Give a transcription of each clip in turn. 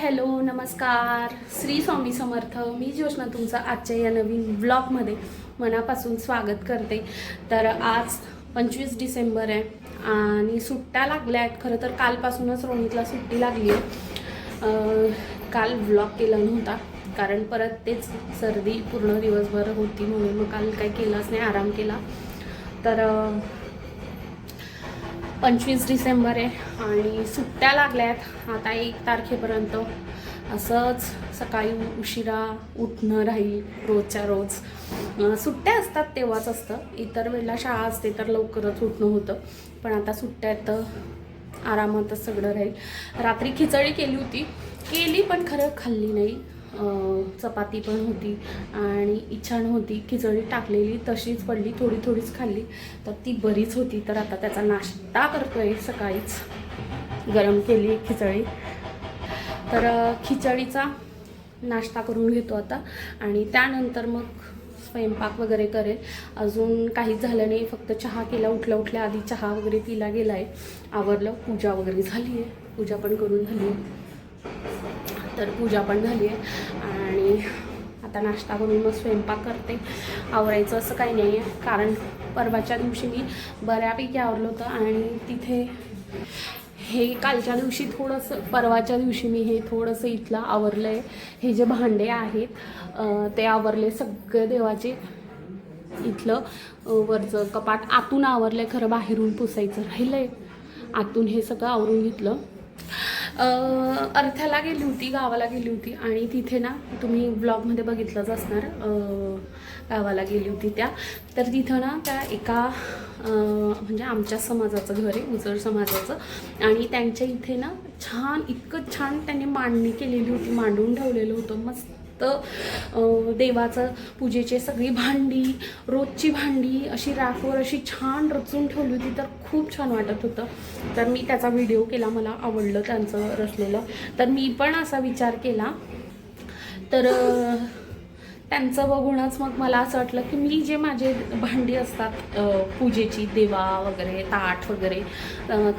Hello नमस्कार. श्री स्वामी समर्थ. मी ज्योष्णा तुमचं आजच्या या नवीन ब्लॉगमध्ये मनापासून स्वागत करते. तर आज पंचवीस डिसेंबर आहे आणि सुट्ट्या लागल्या आहेत. खरं तर कालपासूनच रोहितला सुट्टी लागली आहे. काल ब्लॉग केला नव्हता कारण परत तेच सर्दी पूर्ण दिवसभर होती म्हणून मग काल काय केलंच नाही आराम केला. तर पंचवीस डिसेंबर आहे आणि सुट्ट्या लागल्या आहेत आता एक तारखेपर्यंत असंच सकाळी उशिरा उठणं राहील रोजच्या रोज. सुट्ट्या असतात तेव्हाच असतं. इतर वेळेला शाळा असते तर लवकरच उठणं होतं. पण आता सुट्ट्या तर आरामातच सगळं राहील. रात्री खिचडी केली होती. केली पण खरं खाल्ली नाही. चपाती पण होती आणि इच्छा होती. खिचडी टाकलेली तशीच पडली थोडी थोडीच खाल्ली. तर ती बरीच होती. तर आता त्याचा नाश्ता करतोय सकाळीच. गरम केली खिचडी. तर खिचडीचा नाश्ता करून घेतो आता. आणि त्यानंतर मग स्वयंपाक वगैरे करेल अजून काहीच झालं नाही. फक्त चहा केला. उठल्या उठल्या आधी चहा वगैरे पिला गेला आहे आवरलं. पूजा वगैरे झाली आहे पूजा पण करून झाली आहे तर पूजा पण झाली आहे. आणि आता नाश्ता करून मग स्वयंपाक करते. आवरायचं असं काही नाही आहे. कारण परवाच्या दिवशी मी बऱ्यापैकी आवरलं होतं आणि तिथे हे कालच्या दिवशी थोडंसं परवाच्या दिवशी मी हे थोडंसं इथलं आवरलं आहे हे जे भांडे आहेत ते आवरले सगळे देवाचे. इथलं वरचं कपाट आतून आवरलं आहे खरं बाहेरून पुसायचं राहिलं आहे आतून हे सगळं आवरून घेतलं. अर्थ्याला गेली होती गावाला गेली होती आणि तिथे ना तुम्ही ब्लॉगमध्ये बघितलंच असणार गावाला गेली होती त्या. तर तिथं ना त्या एका म्हणजे आमच्या समाजाचं घर आहे उजर समाजाचं. आणि त्यांच्या इथे ना छान इतकं छान त्यांनी मांडणी केलेली होती मांडून ठेवलेलं होतं मस्त देवाचं पूजेचे सगळी भांडी रोजची भांडी अशी रॅकवर अशी छान रचून ठेवली होती तर खूप छान वाटत होतं. तर मी त्याचा व्हिडिओ केला मला आवडलं त्यांचं रचलेलं. तर मी पण असा विचार केला. तर त्यांचं बघूनच मग मला असं वाटलं की मी जे माझे भांडी असतात पूजेची देवा वगैरे ताट वगैरे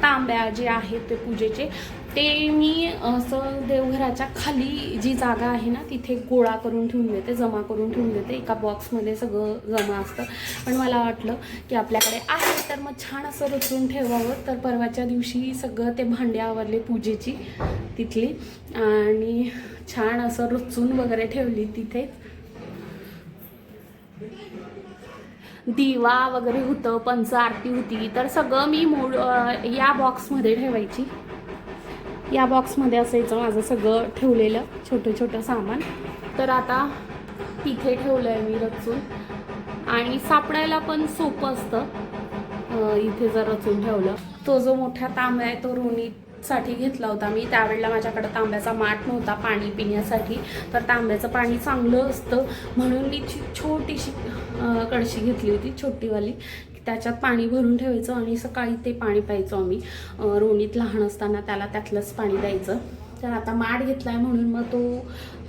तांब्या जे आहेत ते पूजेचे ते मी असं देवघराच्या खाली जी जागा आहे ना तिथे गोळा करून ठेवून देते जमा करून ठेवून देते. एका बॉक्समध्ये सगळं जमा असतं. पण मला वाटलं की आपल्याकडे आहे तर मग छान असं रचून ठेवावं. तर परवाच्या दिवशी सगळं ते भांडे आवरले पूजेची तिथली. आणि छान असं रचून वगैरे ठेवली तिथे. दिवा वगैरे होतं पंच आरती होती. तर सगळं मी मोड या बॉक्समध्ये ठेवायची. या बॉक्समध्ये असायचं माझं सगळं ठेवलेलं छोटं छोटं सामान. तर आता तिथे ठेवलं आहे मी रचून. आणि सापडायला पण सोपं असतं. इथे जर रचून ठेवलं. तो जो मोठा तांब्या आहे तो रोनीसाठी घेतला होता मी. त्यावेळेला माझ्याकडे तांब्याचा माठ नव्हता पाणी पिण्यासाठी. तर तांब्याचं पाणी चांगलं असतं. म्हणून मी छोटीशी कडशी कळशी घेतली होती छोटीवाली. त्याच्यात पाणी भरून ठेवायचं आणि सकाळी ते पाणी प्यायचो आम्ही. रोणीत लहान असताना त्याला त्यातलंच पाणी द्यायचं. तर आता माड घेतला आहे म्हणून मग तो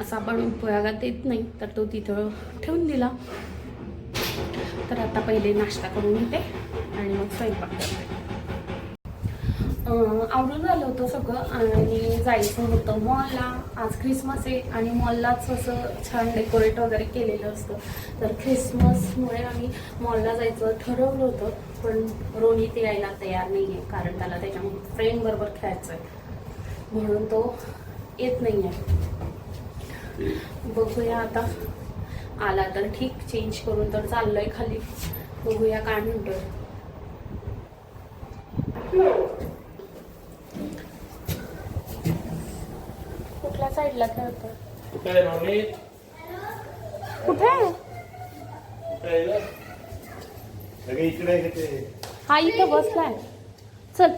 असा पण उपयोगात येत नाही तर तो तिथं ठेवून दिला. तर आता पहिले नाश्ता करून घेते आणि मग स्वयंपाक करते. आवडून झालं होतं सगळं आणि जायचं होतं मॉलला. आज ख्रिसमस आहे आणि मॉललाच असं छान डेकोरेट वगैरे केलेलं असतं. तर ख्रिसमसमुळे आम्ही मॉलला जायचं ठरवलं होतं पण रोनी ते यायला तयार नाही आहे कारण त्याला त्याच्या फ्रेंडबरोबर खेळायचं आहे म्हणून तो येत नाही आहे बघूया आता. आला तर ठीक चेंज करून तर चाललोय खाली. बघूया काय म्हणतोय. कुठे? सगळे इकडे घेते हा इथं बसलाय चल.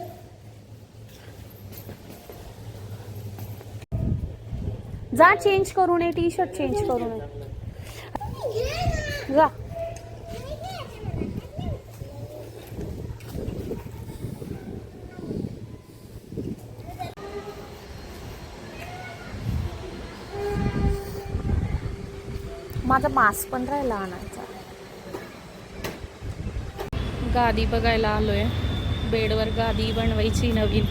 जा चेंज करून ये टी शर्ट चेंज करून ये. जा. माझा मास्क पण राहिला आणायचा. गादी बघायला आलोय. बेडवर गादी बनवायची नवीन.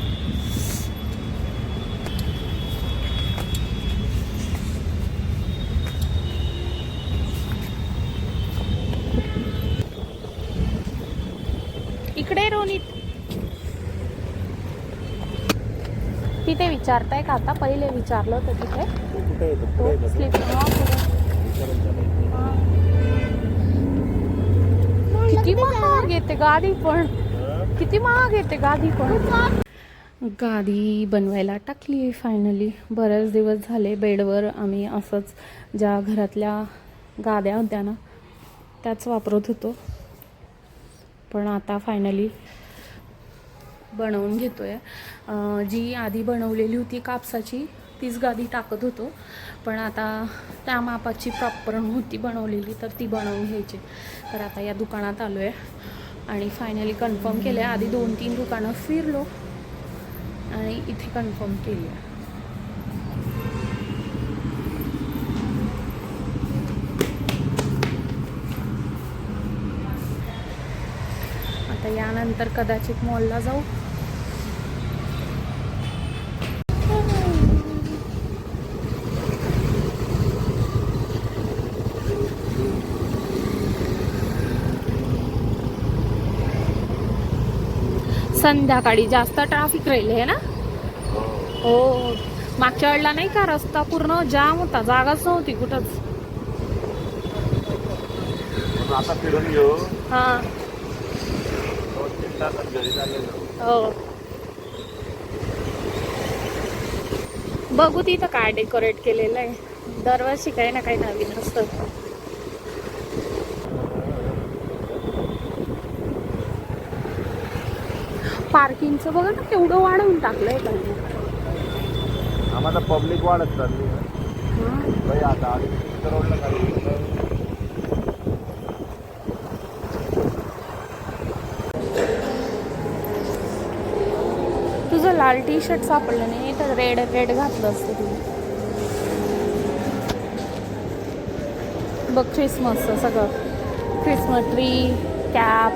इकडे रोनीत. तिथे विचारताय का आता? पहिले विचारलं होतं तिथे. किती महाग येते गादी पण. किती महाग येते गादी पण. गादी बनवायला टाकली फायनली बरेच दिवस झाले बेडवर आम्ही असंच ज्या घरातल्या गाद्या होत्या ना त्याच वापरत होतो. पण आता फायनली बनवून घेतोय. आहे जी आधी बनवलेली होती कापसाची तीच गादी टाकत होतो. पण आता त्या मापाची प्रॉपर होती बनवलेली तर ती बनवून घ्यायची. तर आता या दुकानात आलो आहे आणि फायनली कन्फर्म केलं आहे आधी दोन तीन दुकानं फिरलो आणि इथे कन्फर्म केली आहे आता यानंतर कदाचित मॉलला जाऊ. संध्याकाळी जास्त ट्रॅफिक राहिले आहे ना? हो. मागच्या वेळेला नाही का रस्ता पूर्ण जाम होता जागाच नव्हती कुठंच. आता फिरून घेऊ हा. हो. बघू तिथं काय डेकोरेट केलेलं आहे. दरवर्षी काही ना काही नवीन असतं. पार्किंगचं बघा ना केवढं वाढवून टाकलंय त्यांनी आम्हाला पब्लिक वाढत चालली. हा. आता तुझं लाल टी शर्ट सापडलं नाही तर रेड रेड घातलं असतं तुम्ही बघ क्रिसमसचं सगळं. Christmas tree cap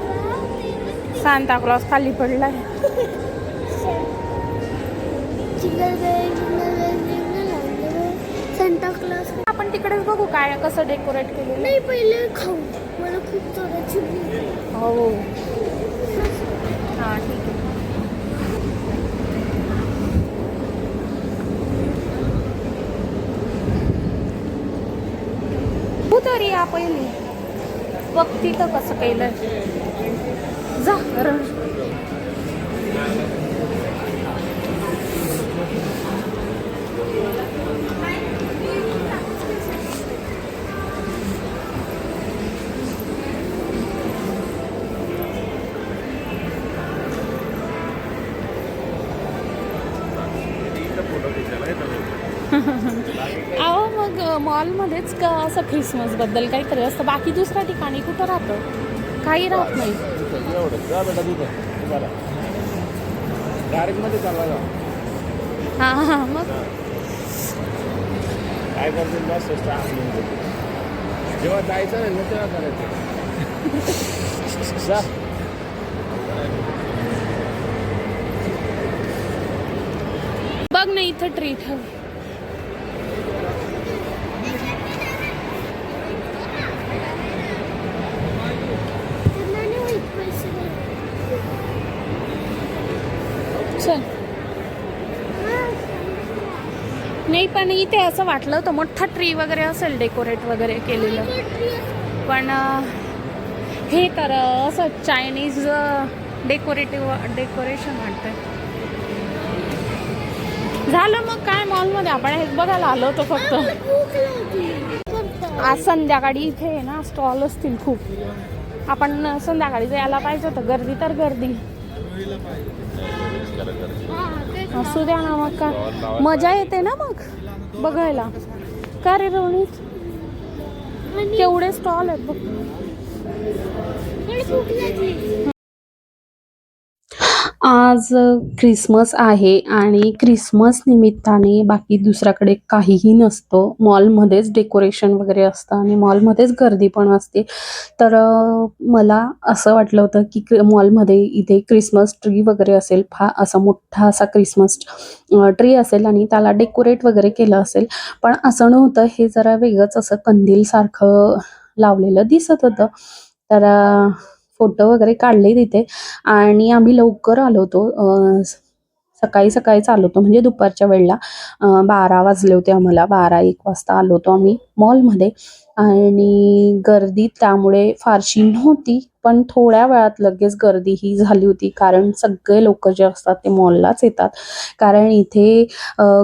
Santa Claus खाली पडलाय. जिंगल आपण तिकडेच बघू काय कसं डेकोरेट केलेलं नाही पहिले खाऊ. मला खूप जोराची. हो. हां ठीक आहे. तरी या पहिली. बघ तिथं कसं केलंय. जा रं. फोटो खिचायला येतो मी. अहो मग मॉलमध्येच का असं ख्रिसमसबद्दल काहीतरी असतं? बाकी दुसऱ्या ठिकाणी कुठं राहतं? काही राहत नाही. तुम्हाला डायरेक्टमध्ये चालला जा हां हां मग? काय करतील बस. जेव्हा जायचं नाही ना तेव्हा करायचं. जा. बघ ना इथं ट्री ठेव त्यांना नाही माहीत पैसे द्यायला. चल नाही पण इथे असं वाटलं होतं मोठा ट्री वगैरे असेल डेकोरेट वगैरे केलेलं. पण हे तर असं चायनीज डेकोरेटिव्ह डेकोरेशन वाटतंय. झालं मग काय मॉलमध्ये आपण हेच बघायला आलो होतो फक्त. आज संध्याकाळी इथे आहे ना स्टॉल असतील खूप. आपण संध्याकाळी जायला पाहिजे होतं गर्दी तर गर्दी. असू द्या ना मग का मजा येते ना मग बघायला. का रे आणि केवढे स्टॉल आहेत बघ. आज क्रिसमस आहे आणि क्रिसमस निमित्ताने बाकी दुसऱ्याकडे काहीही नसतं. मॉलमध्येच डेकोरेशन वगैरे असतं आणि मॉलमध्येच गर्दी पण असते. तर मला असं वाटलं होतं की मॉलमध्ये इथे क्रिसमस ट्री वगैरे असेल फा असा मोठा असा क्रिसमस ट्री असेल आणि त्याला डेकोरेट वगैरे केलं असेल. पण असं नव्हतं हे जरा वेगळंच असं कंदीलसारखं लावलेलं दिसत होतं. तर फोटो वगैरे काढले तिथे आणि आम्ही लवकर आलो होतो सकाळी सकाळी चालू होतो म्हणजे दुपारच्या वेळेला बारा वाजले होते आम्हाला बारा एक वाजता आलो होतो आम्ही मॉलमध्ये. आणि गर्दी त्यामुळे फारशी नव्हती पण थोड्या वेळात लगेच गर्दी ही झाली होती कारण सगळे लोक जे असतात ते मॉललाच येतात. कारण इथे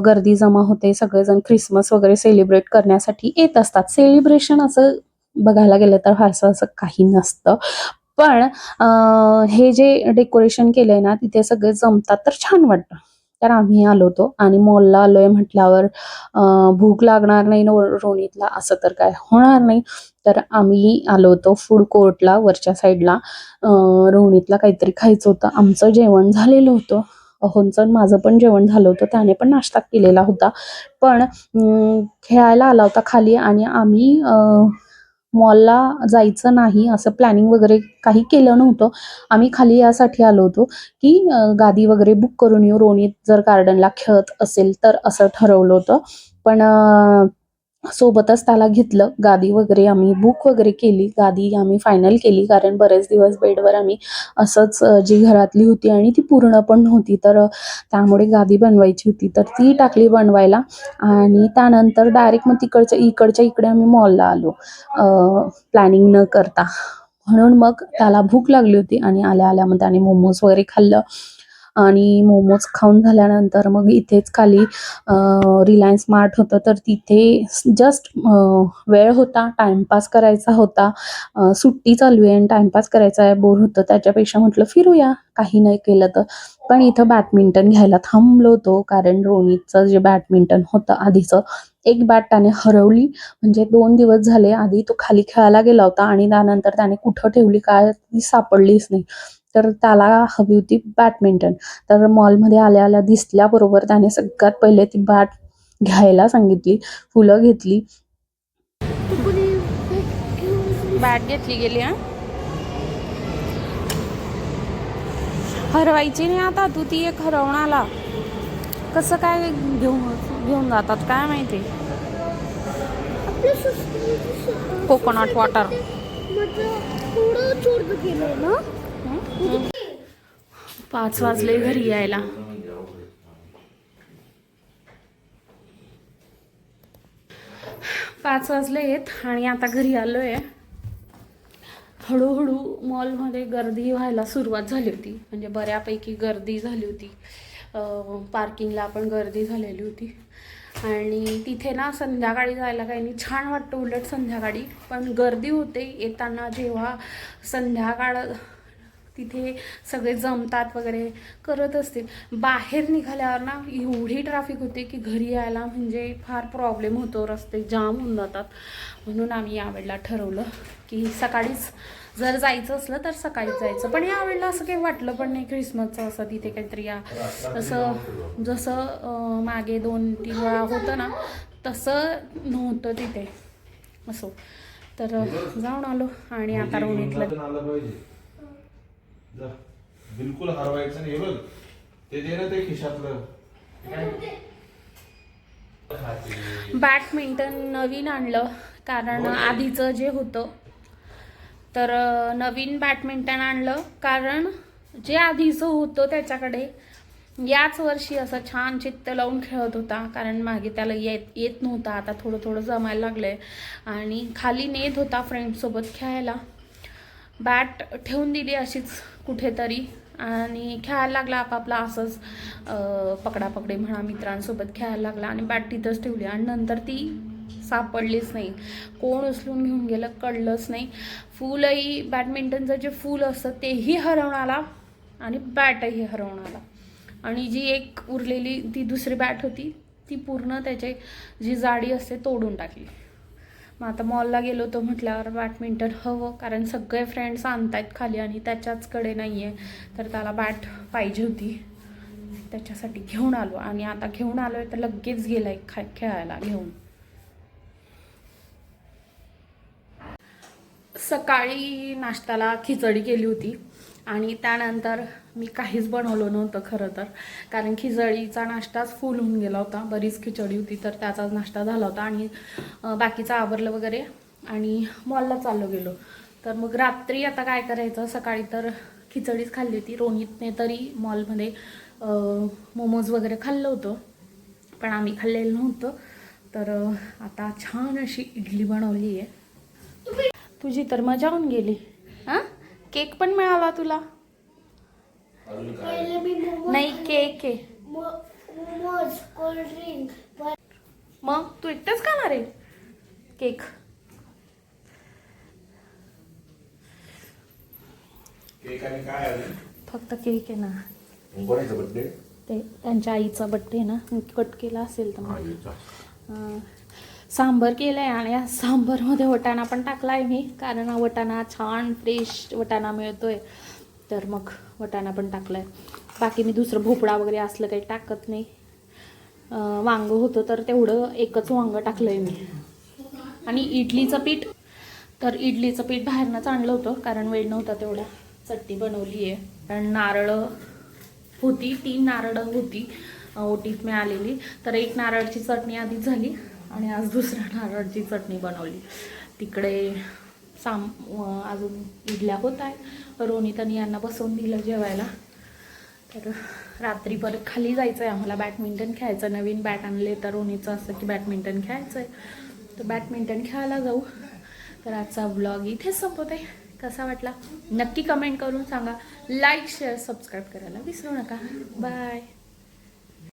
गर्दी जमा होते सगळेजण ख्रिसमस वगैरे सेलिब्रेट करण्यासाठी येत असतात. सेलिब्रेशन असं बघायला गेलं तर फारसं असं काही नसतं. पण हे जे डेकोरेशन केलंय ना तिथे सगळे जमतात तर छान वाटतं. तर आम्ही आलो होतो आणि मॉलला आलोय म्हटल्यावर भूक लागणार नाही ना रोणीतला असं तर काय होणार नाही. तर आम्ही आलो होतो फूड कोर्टला वरच्या साईडला रोहिणीतला काहीतरी खायचं होतं. आमचं जेवण झालेलं होतं. अहोंचं माझं पण जेवण झालं होतं. त्याने पण नाश्ता केलेला होता. पण अं, खेळायला आला होता खाली आणि आम्ही मॉलला जायचं नाही असं प्लॅनिंग वगैरे काही केलं नव्हतं. आम्ही खाली यासाठी आलो होतो की गादी वगैरे बुक करून येऊ. रोणीत जर गार्डनला खेळत असेल तर असं ठरवलं होतं. पण सोबतच त्याला घेतलं. गादी वगैरे आम्ही बुक वगैरे केली. गादी आम्ही फायनल केली. कारण बरेच दिवस बेडवर आम्ही असंच जी घरातली होती आणि ती पूर्ण पण नव्हती. तर त्यामुळे गादी बनवायची होती. तर ती टाकली बनवायला. आणि त्यानंतर डायरेक्ट मग तिकडच्या इकडच्या इकडे आम्ही मॉलला आलो. प्लॅनिंग न करता. म्हणून मग त्याला भूक लागली होती आणि आल्या आल्या मग त्याने मोमोज वगैरे खाल्लं. आणि मोमोज खाऊन झाल्यानंतर मग इथेच खाली रिलायन्स मार्ट होतं. तर तिथे जस्ट वेळ होता टाइमपास करायचा होता. सुट्टी चालू आहे आणि टाइमपास करायचा आहे बोर होतं. त्याच्यापेक्षा म्हटलं फिरूया. काही नाही केलं तर. पण इथं बॅडमिंटन घ्यायला थांबलो होतो कारण रोनीचं जे बॅडमिंटन होतं आधीचं एक बॅट त्याने हरवली. म्हणजे दोन दिवस झाले आधी तो खाली खेळायला गेला होता आणि त्यानंतर त्याने कुठं ठेवली काय ती सापडलीच नाही. तर त्याला हवी होती बॅडमिंटन. तर मॉलमध्ये आल्या आल्या दिसल्याबरोबर त्याने सगळ्यात पहिले ती बॅट घ्यायला सांगितली फुलं घेतली. बॅट घेतली गेली हा? हरवायची नाही आता तू ती एक हरवून आला. कसं काय घेऊन घेऊन जातात काय माहिती? कोकोनट वॉटर पाच वाजले घरी यायला. पाच वाजले आहेत आणि आता घरी आलो आहे हळूहळू मॉलमध्ये गर्दी व्हायला सुरुवात झाली होती. म्हणजे बऱ्यापैकी गर्दी झाली होती. पार्किंगला पण गर्दी झालेली होती. आणि तिथे ना संध्याकाळी जायला काही नाही. छान वाटतं उलट संध्याकाळी. पण गर्दी होते येताना जेव्हा संध्याकाळ तिथे सगळे जमतात वगैरे करत असतील. बाहेर निघाल्यावर ना एवढी ट्रॅफिक होते की घरी यायला म्हणजे फार प्रॉब्लेम होतो. रस्ते जाम होऊन जातात. म्हणून आम्ही यावेळेला ठरवलं की सकाळीच जर जायचं असलं तर सकाळीच जायचं. पण यावेळेला असं काही वाटलं पण नाही ख्रिसमसचं असं तिथे काहीतरी या असं जसं मागे दोन तीन वेळा होतं ना तसं नव्हतं तिथे. असो. तर जाऊन आलो आणि आता पाहिजे. जा. बिलकुल हरवायचं नाही. बघ ते दे ना ते खिशातलं. बॅडमिंटन नवीन आणलं कारण आधीचं जे होतं तर नवीन बॅडमिंटन आणलं कारण जे आधीचं होतं त्याच्याकडे याच वर्षी असं छान चित्त लावून खेळत होता कारण मागे त्याला येत येत नव्हता. आता थोडं थोडं जमायला लागलंय. आणि खाली नेत होता फ्रेंडसोबत खेळायला. बॅट ठेवून दिली अशीच कुठेतरी. आणि खेळायला लागला आपापला असंच पकडापकडी म्हणा मित्रांसोबत खेळायला लागला आणि बॅट तिथंच ठेवली. आणि नंतर ती सापडलीच नाही. कोण उचलून घेऊन गेलं कळलंच नाही. फूलही बॅडमिंटनचं जे फूल असतं तेही हरवून आला आणि बॅटही हरवून आला. आणि जी एक उरलेली ती दुसरी बॅट होती ती पूर्ण त्याचे जी जाडी असते तोडून टाकली. मग आता मॉलला गेलो होतो म्हटल्यावर बॅडमिंटन हवं कारण सगळे फ्रेंड्स आणतायत खाली आणि त्याच्याचकडे नाही आहे तर त्याला बॅट पाहिजे होती. त्याच्यासाठी घेऊन आलो. आणि आता घेऊन आलो आहे तर लगेच गेलाय खा खेळायला घेऊन. सकाळी नाश्त्याला खिचडी केली होती. आणि त्यानंतर मी काहीच बनवलं नव्हतं खरं तर. कारण खिचडीचा नाश्ताच फुल होऊन गेला होता. बरीच खिचडी होती तर त्याचाच नाश्ता झाला होता आणि बाकीचं आवरलं वगैरे आणि मॉलला चाललो गेलो. तर मग रात्री आता काय करायचं? सकाळी तर खिचडीच खाल्ली होती. रोहितने तरी मॉलमध्ये मोमोज वगैरे खाल्लं होतं. पण आम्ही खाल्लेलं नव्हतं. तर आता छान अशी इडली बनवली आहे तुझी तर मजा होऊन गेली. केक पण मिळाला तुला? पहिले मी मोमोज नाही केक आहे. मग तू एकटाच खाणार आहे? केक. फक्त केक आहे ना. ते त्यांच्या आईचा बड्डे ना. कट केला असेल तर मग. सांबर केलं आहे आणि या सांबरमध्ये वटाणा पण टाकला आहे मी कारण हा वटाणा छान फ्रेश वटाणा मिळतोय. तर मग वटाणा पण टाकला आहे बाकी मी दुसरं भोपळा वगैरे असलं काही टाकत नाही. वांगं होतं तर तेवढं एकच वांगं टाकलं आहे मी. आणि इडलीचं पीठ तर इडलीचं पीठ बाहेरनंच आणलं होतं कारण वेळ नव्हता तेवढा. चटणी बनवली आहे. कारण नारळं होती तीन नारळं होती. ओटीत मिळालेली. तर एक नारळची चटणी आधीच झाली. आणि आज दुसऱ्या नारळची चटणी बनवली. तिकडे साम अजून इडल्या होत आहे रोनितानी यांना बसवून दिलं जेवायला. तर रात्री परत खाली जायचं आहे आम्हाला बॅडमिंटन खेळायचं नवीन बॅट आणले तर रोनीचं असं की बॅडमिंटन खेळायचं आहे तर बॅडमिंटन खेळायला जाऊ. तर आजचा ब्लॉग इथेच संपवते. कसा वाटला? नक्की कमेंट करून सांगा. लाईक शेअर सबस्क्राईब करायला विसरू नका. बाय